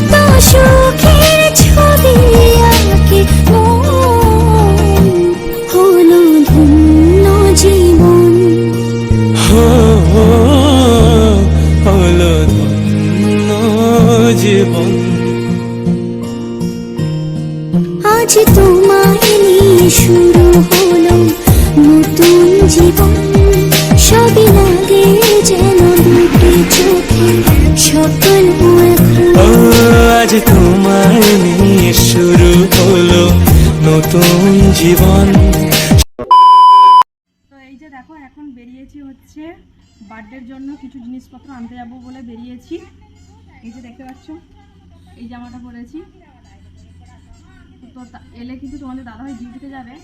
কত সুখের ছবি আঁকে হলো ধন্য জীবন। হো হলো ধন্য জীবন আজ তোমায় নিয়ে শুরু হলো নতুন জীবন। সবই লাগে যেন দুটি চোখে আজ তোমার নিয়ে শুরু হলো নতুন জীবন। এই যে দেখো, এখন বেরিয়েছি হচ্ছে বার্থডের জন্য কিছু জিনিসপত্র আনতে যাব বলে বেরিয়েছি। এই যে দেখতে পাচ্ছ, এই জামাটা পরেছি। তো এলে কিন্তু তোমাদের দাদাভাই ডিউটিতে যাবে।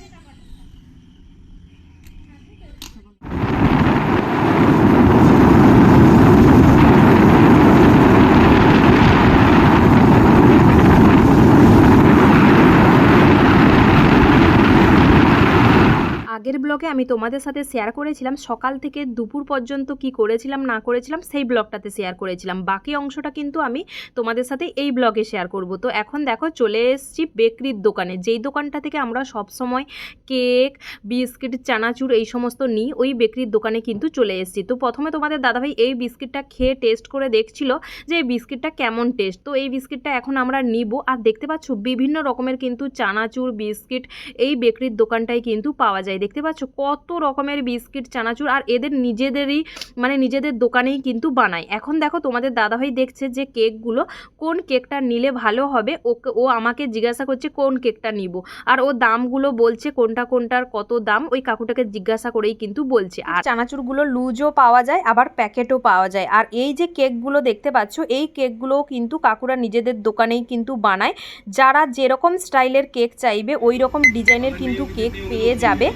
ব্লগে আমি তোমাদের সাথে শেয়ার করেছিলাম, সকাল থেকে দুপুর পর্যন্ত কি করেছিলাম, না করেছিলাম, সেই ব্লগটাতে শেয়ার করেছিলাম। বাকি অংশটা কিন্তু আমি তোমাদের সাথে এই ব্লগে শেয়ার করব। তো এখন দেখো, চলে এসেছি বেকরির দোকানে। যেই দোকানটা থেকে আমরা সব সময় কেক, বিস্কিট, চানাচুর এই সমস্ত নিই, ওই বেকরির দোকানে কিন্তু চলে এসেছি। তো প্রথমে তোমাদের দাদাভাই এই বিস্কিটটা খেয়ে টেস্ট করে দেখছিল যে এই বিস্কিটটা কেমন টেস্ট তো এই বিস্কিটটা এখন আমরা নিব। আর দেখতে পাচ্ছ, বিভিন্ন রকমের কিন্তু চানাচুর, বিস্কিট এই বেকরির দোকানটাই কিন্তু পাওয়া যায়। দেখতে পাচ্ছ? কত রকমের বিস্কিট, চানাচুর, আর এদের নিজেদেরই মানে নিজেদের দোকানেই কিন্তু বানায় এখন দেখো তোমাদের দাদাভাই দেখছে যে কেকগুলো কোন কেকটা নিলে ভালো হবে, ওকে, ও আমাকে জিজ্ঞাসা করছে কোন কেকটা নিব। আর ও দামগুলো বলছে কোনটা কোনটার কত দাম, ওই কাকুটাকে জিজ্ঞাসা করেই কিন্তু বলছে। আর চানাচুরগুলো লুজও পাওয়া যায়, আবার প্যাকেটও পাওয়া যায়। আর এই যে কেকগুলো দেখতে পাচ্ছ, এই কেকগুলোও কিন্তু কাকুরা নিজেদের দোকানেই কিন্তু বানায়। যারা যেরকম স্টাইলের কেক চাইবে ওই রকম ডিজাইনের কিন্তু কেক পেয়ে যাবে।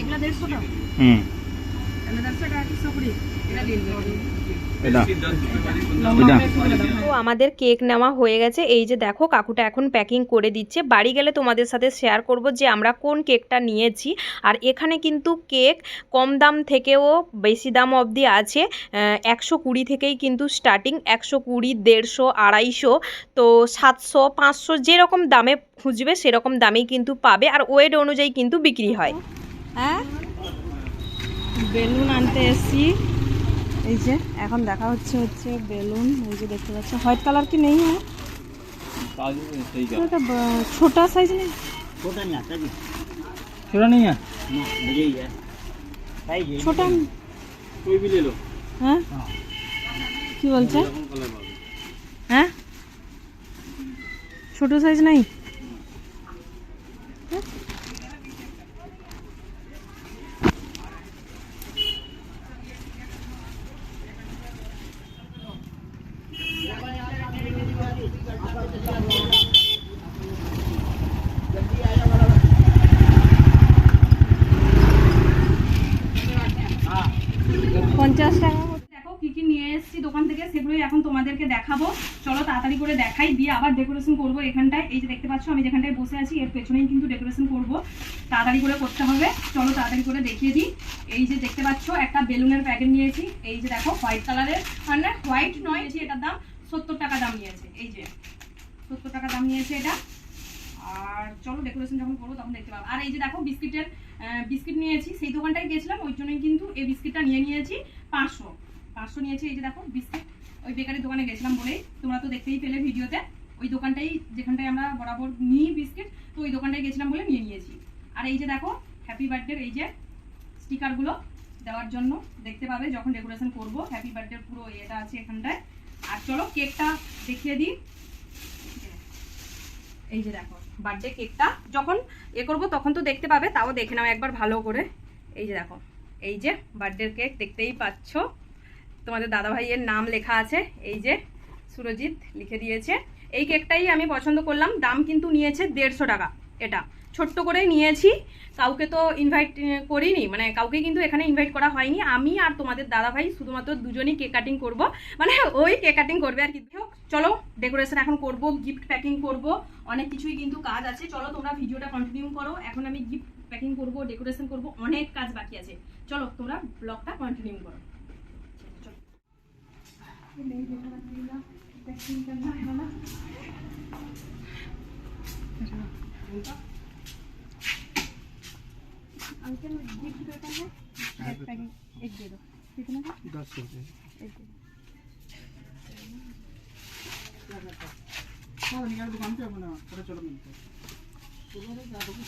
এগুলো টাকা। হুম। তো আমাদের কেক নেওয়া হয়ে গেছে। এই যে দেখো কাকুটা এখন প্যাকিং করে দিচ্ছে। বাড়ি গেলে তোমাদের সাথে শেয়ার করব যে আমরা কোন কেকটা নিয়েছি। আর এখানে কিন্তু কেক কম দাম থেকেও বেশি দাম অবধি আছে। একশো কুড়ি থেকেই কিন্তু স্টার্টিং একশো কুড়ি দেড়শো আড়াইশো তো সাতশো পাঁচশো যেরকম দামে খুঁজবে সেরকম দামেই কিন্তু পাবে। আর ওয়েট অনুযায়ী কিন্তু বিক্রি হয়। হ্যাঁ বেলুন আনতে এসছি এই যে এখন দেখা হচ্ছে হচ্ছে বেলুন এই যে দেখতে পাচ্ছ হোয়াইট কালার কি নেই হ্যাঁ এটা ब- छोटा साइज नहीं छोटा नहीं आता जी छोटा नहीं है यही है साइज यही छोटा कोई भी ले लो হ্যাঁ কি বলছে হ্যাঁ ছোট সাইজ নাই নিয়ে এসেছি দোকান থেকে, সেগুলোই এখন তোমাদেরকে দেখাবো। চলো তাড়াতাড়ি করে দেখাই, দিয়ে আবার ডেকোরেশন করব এখানটায়। এই যে দেখতে পাচ্ছ, আমি যেখানটায় বসে আছি, এর পেছনেই কিন্তু ডেকোরেশন করব। তাড়াতাড়ি করে করতে হবে। চলো তাড়াতাড়ি করে দেখিয়ে দিই। এই যে দেখতে পাচ্ছ, একটা বেলুনের প্যাকেট নিয়েছি। এই যে দেখো হোয়াইট কালারের মানে হোয়াইট নয় এটার দাম সত্তর টাকা দাম নিয়েছে। এই যে, সত্তর টাকা দাম নিয়েছে এটা। আর চলো ডেকোরেশন যখন করব তখন দেখতে পাবো। আর এই যে দেখো, বিস্কিটের বিস্কিট নিয়েছি। সেই দোকানটায় গেছিলাম ওই জন্যই কিন্তু এই বিস্কিটটা নিয়ে নিয়েছি পাঁচশো। পাঁচশো নিয়েছি, এই যে দেখো বিস্কিট। ওই বেকারির দোকানে গেছিলাম বলেই, তোমরা তো দেখতেই পেলে ভিডিওতে। ওই দোকানটাই, যেখানটায় আমরা বরাবর নিই বিস্কিট, তো ওই দোকানটায় গেছিলাম বলে নিয়ে নিয়েছি। আর এই যে দেখো হ্যাপি বার্থডে এই যে স্টিকারগুলো দেওয়ার জন্য দেখতে পাবে, যখন ডেকোরেশন করব হ্যাপি বার্থডের পুরো এটা আছে এখানটায়। আর চলো কেকটা দেখিয়ে দিই। এই যে দেখো বার্থডে কেকটা যখন এ করব, তখন তো দেখতে পাবে, তাও দেখে নাও একবার ভালো করে। এই যে দেখো, এই যে বার্থডের কেক দেখতেই পাচ্ছ। তোমাদের দাদা ভাইয়ের নাম লেখা আছে, এই যে সুরজিৎ লিখে দিয়েছে। এই কেকটাই আমি পছন্দ করলাম, দাম কিন্তু নিয়েছে দেড়শো টাকা এটা। ছোট্ট করে নিয়েছি, কাউকে তো ইনভাইট করিনি মানে কাউকে কিন্তু এখানে ইনভাইট করা হয়নি। আমি আর তোমাদের দাদা ভাই শুধুমাত্র দুজনই কেক কাটিং করব মানে ওই কেক কাটিং করবে আর কি। চলো ডেকোরেশন এখন করব গিফট প্যাকিং করব, অনেক কিছুই কিন্তু কাজ আছে। চলো, তোমরা ভিডিওটা কন্টিনিউ করো। এখন আমি গিফট প্যাকিং করব ডেকোরেশন করব, অনেক কাজ বাকি আছে। চলো, তোমরা ব্লগটা কন্টিনিউ করো। ये नहीं देखना पड़ेगा वैक्सीन करना है ना अंकल गिफ्ट पेपर है बैग पैकिंग एक दे दो कितना है दस रुपये एक दे दुकान पे अपना थोड़ा चलो मिलते हैं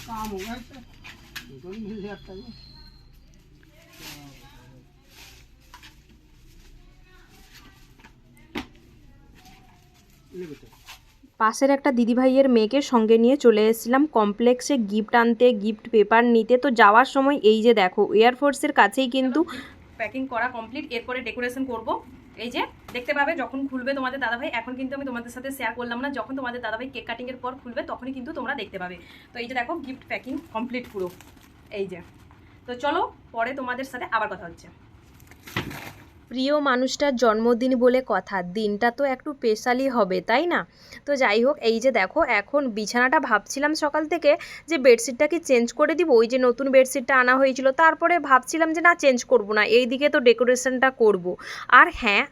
काम होगा तो मिल जाता है পাশের একটা দিদিভাইয়ের মেয়েকে সঙ্গে নিয়ে চলে এসেছিলাম। কমপ্লেক্সে গিফট আনতে গিফট পেপার নিতে। তো যাওয়ার সময় এই যে দেখো এয়ারফোর্সের কাছেই কিন্তু প্যাকিং করা কমপ্লিট এরপরে ডেকোরেশন করব। এই যে দেখতে পাবে যখন খুলবে তোমাদের দাদাভাই এখন কিন্তু আমি তোমাদের সাথে শেয়ার করলাম না যখন তোমাদের দাদাভাই কেক কাটিংয়ের পর খুলবে তখনই কিন্তু তোমরা দেখতে পাবে। তো এই যে দেখো গিফট প্যাকিং কমপ্লিট পুরো। এই যে। তো চলো পরে তোমাদের সাথে আবার কথা হচ্ছে। প্রিয় মানুষটার জন্মদিন বলে কথা, দিনটা তো একটু স্পেশালি হবে, তাই না? তো যাই হোক, এই যে দেখো, এখন বিছানাটা ভাবছিলাম সকাল থেকে যে বেডশিটটা কি চেঞ্জ করে দিব? ওই যে নতুন বেডশিটটা আনা হয়েছিল, তারপরে ভাবছিলাম যে না চেঞ্জ করব না, এই দিকে তো ডেকোরেশনটা করব। আর হ্যাঁ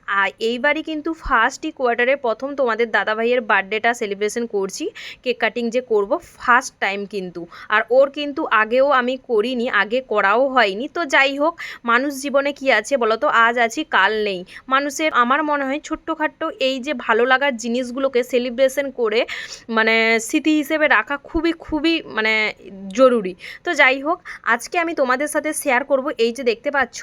এইবারই কিন্তু ফার্স্টই কোয়ার্টারে প্রথম তোমাদের দাদাভাইয়ের বার্থডেটা সেলিব্রেশন করছি কেক কাটিং যে করব ফার্স্ট টাইম কিন্তু। আর ওর কিন্তু আগেও আমি করিনি, আগে করাও হয়নি। তো যাই হোক, মানুষ জীবনে কি আছে বলো তো আজ আছি কাল নেই। মানুষের আমার মনে হয় ছোট্টখাট্ট এই যে ভালো লাগার জিনিসগুলোকে সেলিব্রেশন করে মানে স্মৃতি হিসেবে রাখা খুবই খুবই মানে জরুরি। তো যাই হোক, আজকে আমি তোমাদের সাথে শেয়ার করব। এই যে দেখতে পাচ্ছ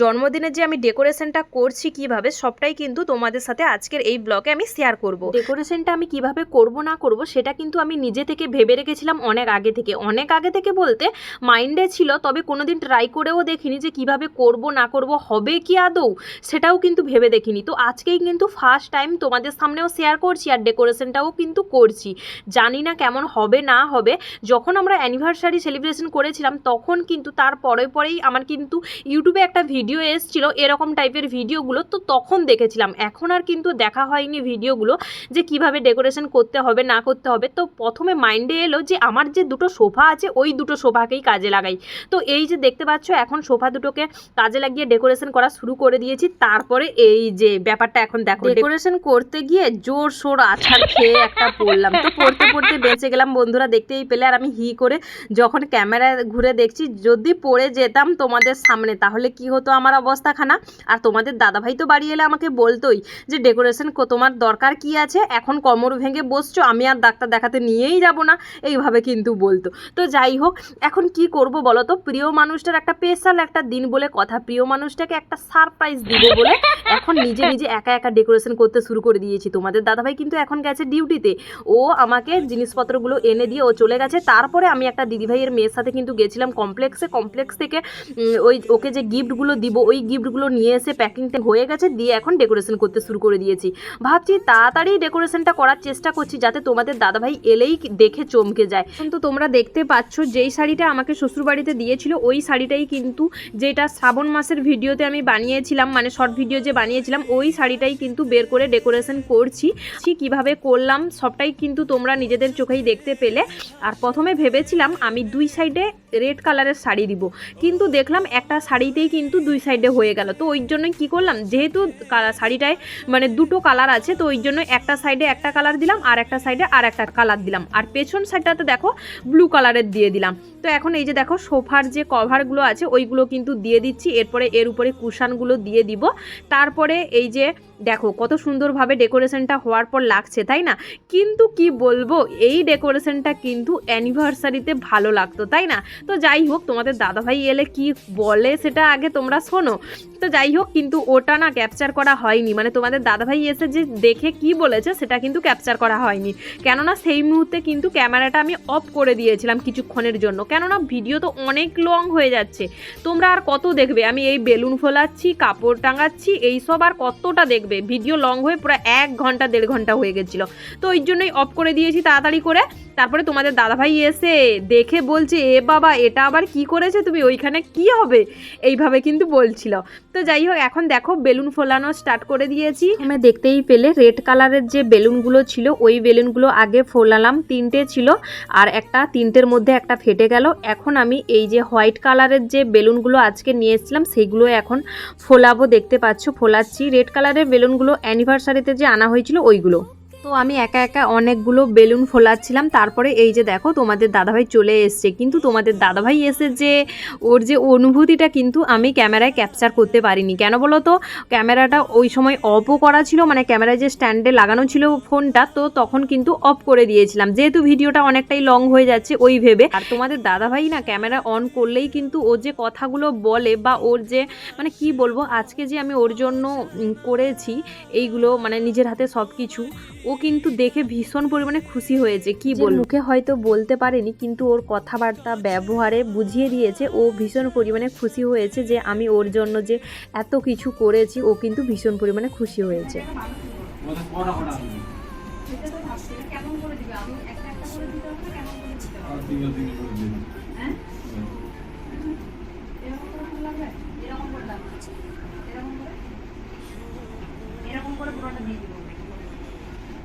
জন্মদিনের যে আমি ডেকোরেশনটা করছি কীভাবে, সবটাই কিন্তু তোমাদের সাথে আজকের এই ব্লগে আমি শেয়ার করব। ডেকোরেশনটা আমি কীভাবে করব, না করব, সেটা কিন্তু আমি নিজে থেকে ভেবে রেখেছিলাম অনেক আগে থেকে। অনেক আগে থেকে বলতে মাইন্ডে ছিল, তবে কোনোদিন ট্রাই করেও দেখিনি যে কীভাবে করব, না করব, হবে কি আদৌ? সেটাও কিন্তু ভেবে দেখিনি। তো আজকেই কিন্তু ফার্স্ট টাইম তোমাদের সামনেও শেয়ার করছি আর ডেকোরেশনটাও কিন্তু করছি। জানি না কেমন হবে, না হবে, যখন আমরা অ্যানিভার্সারি সেলিব্রেশন করেছিলাম তখন কিন্তু তার পরে পরেই আমার কিন্তু ইউটিউবে একটা ভিডিও এসেছিল, এরকম টাইপের ভিডিওগুলো তো তখন দেখেছিলাম। এখন আর কিন্তু দেখা হয়নি ভিডিওগুলো যে কীভাবে ডেকোরেশন করতে হবে, না করতে হবে। তো প্রথমে মাইন্ডে এলো যে আমার যে দুটো সোফা আছে, ওই দুটো সোফাকেই কাজে লাগাই। তো এই যে দেখতে পাচ্ছ, এখন সোফা দুটোকে কাজে লাগিয়ে ডেকোরেশন করা শুরু করে দিয়েছি। তারপরে এই যে ব্যাপারটা এখন দেখো ডেকোরেশন করতে গিয়ে জোর সোর আছাড় খেয়ে একটা পড়লাম। তো পড়তে পড়তে বেঁচে গেলাম বন্ধুরা দেখতেই পেলে। আর আমি হি করে যখন ক্যামেরা ঘুরে দেখছি যদি পড়ে যেতাম তোমাদের সামনে তাহলে কি হতো আমার অবস্থাখানা? আর তোমাদের দাদাভাই তো বাড়ি এলে আমাকে বলতোই যে ডেকোরেশন তোমার দরকার কি আছে? এখন কোমর ভেঙে বসছো আমি আর ডাক্তার দেখাতে নিয়েই যাব না। এইভাবে কিন্তু বলতো। তো যাই হোক এখন কি করব বলো তো? প্রিয় মানুষটার একটা স্পেশাল একটা দিন বলে কথা। প্রিয় মানুষটাকে একটা সারপ্রাইজ দিব বলে এখন নিজে নিজে একা একা ডেকোরেশন করতে শুরু করে দিয়েছি। তোমাদের দাদাভাই কিন্তু এখন গেছে ডিউটিতে ও আমাকে জিনিসপত্রগুলো এনে দিয়ে ও চলে গেছে। তারপরে আমি একটা দিদিভাইয়ের মেয়ের সাথে কিন্তু গেছিলাম কমপ্লেক্সে কমপ্লেক্স থেকে ওই ওকে যে গিফটগুলো দিব, ওই গিফটগুলো নিয়ে এসে প্যাকিংটা হয়ে গেছে। দিয়ে এখন ডেকোরেশন করতে শুরু করে দিয়েছি। ভাবছি তাড়াতাড়ি ডেকোরেশনটা করার চেষ্টা করছি যাতে তোমাদের দাদাভাই এলেই দেখে চমকে যায়। কিন্তু তোমরা দেখতে পাচ্ছ, যেই শাড়িটা আমাকে শ্বশুরবাড়িতে দিয়েছিল, ওই শাড়িটাই কিন্তু যেটা শ্রাবণ মাসের ভিডিওতে আমি বানিয়েছিলাম মানে শর্ট ভিডিও যে বানিয়েছিলাম, ওই শাড়িটাই কিন্তু বের করে ডেকোরেশন করছি। কীভাবে করলাম, সবটাই কিন্তু তোমরা নিজেদের চোখেই দেখতে পেলে। আর প্রথমে ভেবেছিলাম আমি দুই সাইডে রেড কালারের শাড়ি দিব। কিন্তু দেখলাম একটা শাড়িতেই কিন্তু দুই সাইডে হয়ে গেল। তো ওই জন্য কি করলাম, যেহেতু শাড়িটায় মানে দুটো কালার আছে, তো ওই জন্য একটা সাইডে একটা কালার দিলাম, আর একটা সাইডে আর একটা কালার দিলাম। আর পেছন সাইডটাতে দেখো ব্লু কালারের দিয়ে দিলাম। তো এখন এই যে দেখো, সোফার যে কভারগুলো আছে, ওইগুলো কিন্তু দিয়ে দিচ্ছি। এরপরে এর উপরে কুশানগুলো দিয়ে দিব। তারপরে এই যে দেখো, কত সুন্দরভাবে ডেকোরেশনটা হওয়ার পর লাগছে, তাই না? কিন্তু কি বলব, এই ডেকোরেশনটা কিন্তু অ্যানিভার্সারিতে ভালো লাগতো, তাই না? তো যাই হোক, তোমাদের দাদাভাই এলে কি বলে সেটা আগে তোমরা শোনো। তো যাই হোক, কিন্তু ওটা না ক্যাপচার করা হয়নি। মানে তোমাদের দাদাভাই এসে যে দেখে কি বলেছে, সেটা কিন্তু ক্যাপচার করা হয়নি। কেননা সেই মুহূর্তে কিন্তু ক্যামেরাটা আমি অফ করে দিয়েছিলাম কিছুক্ষণের জন্য। কেননা ভিডিও তো অনেক লং হয়ে যাচ্ছে। তোমরা আর কত দেখবে? আমি এই বেলুন ফোলাচ্ছি, কাপড় টাঙাচ্ছি এইসব আর কতটা দেখবে? ভিডিও লং হয়ে পুরো এক ঘণ্টা, দেড় ঘণ্টা হয়ে গেছিল। তো ওই জন্যই অফ করে দিয়েছি তাড়াতাড়ি করে। তারপরে তোমাদের দাদাভাই এসে দেখে বলছে, এ বাবা, এটা আবার কি করেছে তুমি? ওইখানে কি হবে? এইভাবে কিন্তু বলছিল। তো যাই হোক, এখন দেখো বেলুন ফোলানো স্টার্ট করে দিয়েছি। আমি দেখতেই পেলে রেড কালারের যে বেলুনগুলো ছিল, ওই বেলুনগুলো আগে ফোলালাম। তিনটে ছিল আর একটা, তিনটের মধ্যে একটা ফেটে গেল। এখন আমি এই যে হোয়াইট কালারের যে বেলুনগুলো আজকে নিয়ে এসেছিলাম, সেগুলো এখন ফোলাবো, দেখতে পাচ্ছ, ফোলাচ্ছি। রেড কালারের বেলুনগুলো অ্যানিভার্সারিতে যে আনা হয়েছিল, ওইগুলো। তো আমি একা একা অনেকগুলো বেলুন ফোলাচ্ছিলাম। তারপরে এই যে দেখো, তোমাদের দাদাভাই চলে এসছে। কিন্তু তোমাদের দাদাভাই এসে যে ওর যে অনুভূতিটা কিন্তু আমি ক্যামেরায় ক্যাপচার করতে পারিনি। কেন বলো তো? ক্যামেরাটা ওই সময় অফও করা ছিল মানে ক্যামেরায় যে স্ট্যান্ডে লাগানো ছিল ফোনটা, তো তখন কিন্তু অফ করে দিয়েছিলাম। যেহেতু ভিডিওটা অনেকটাই লং হয়ে যাচ্ছে ওই ভেবে। আর তোমাদের দাদাভাই না ক্যামেরা অন করলেই কিন্তু ওর যে কথাগুলো বলে বা ওর যে মানে কি বলব, আজকে যে আমি ওর জন্য করেছি, এইগুলো মানে নিজের হাতে সব কিছু ও কিন্তু দেখে ভীষণ পরিমাণে খুশি হয়েছে কি বল মুখে হয়তো বলতে পারেনি কিন্তু ওর কথাবার্তা ব্যবহারে বুঝিয়ে দিয়েছে ও ভীষণ পরিমাণে খুশি হয়েছে যে আমি ওর জন্য যে এত কিছু করেছি ও কিন্তু ভীষণ পরিমাণে খুশি হয়েছে ওদের কটা কটা হবে?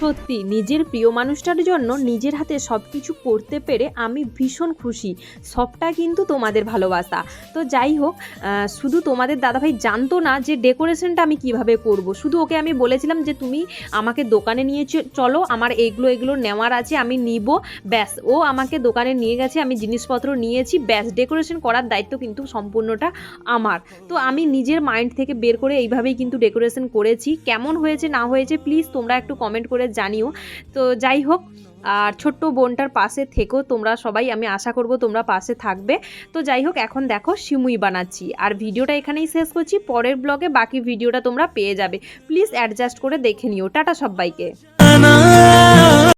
সত্যি, নিজের প্রিয় মানুষটার জন্য নিজের হাতে সব কিছু করতে পেরে আমি ভীষণ খুশি। সবটা কিন্তু তোমাদের ভালোবাসা। তো যাই হোক শুধু তোমাদের দাদাভাই জানতো না যে ডেকোরেশনটা আমি কীভাবে করব। শুধু ওকে আমি বলেছিলাম যে, তুমি আমাকে দোকানে নিয়ে চলো, আমার এগুলো এগুলো নেওয়ার আছে, আমি নিব। ব্যাস, ও আমাকে দোকানে নিয়ে গেছে, আমি জিনিসপত্র নিয়েছি। ব্যাস, ডেকোরেশন করার দায়িত্ব কিন্তু সম্পূর্ণটা আমার। তো আমি নিজের মাইন্ড থেকে বের করে এইভাবেই কিন্তু ডেকোরেশন করেছি। কেমন হয়েছে, না হয়েছে, প্লিজ তোমরা একটু কমেন্ট করে জানিও। তো যাই হোক, আর ছোট্ট বোনটার পাশে থেকো তোমরা সবাই, আমি আশা করব তোমরা পাশে থাকবে। তো যাই হোক, এখন দেখো সিমুই বানাচ্ছি। আর ভিডিওটা এখানেই শেষ করছি, পরের ব্লগে বাকি ভিডিওটা তোমরা পেয়ে যাবে। প্লিজ অ্যাডজাস্ট করে দেখে নিও। টাটা সবাইকে।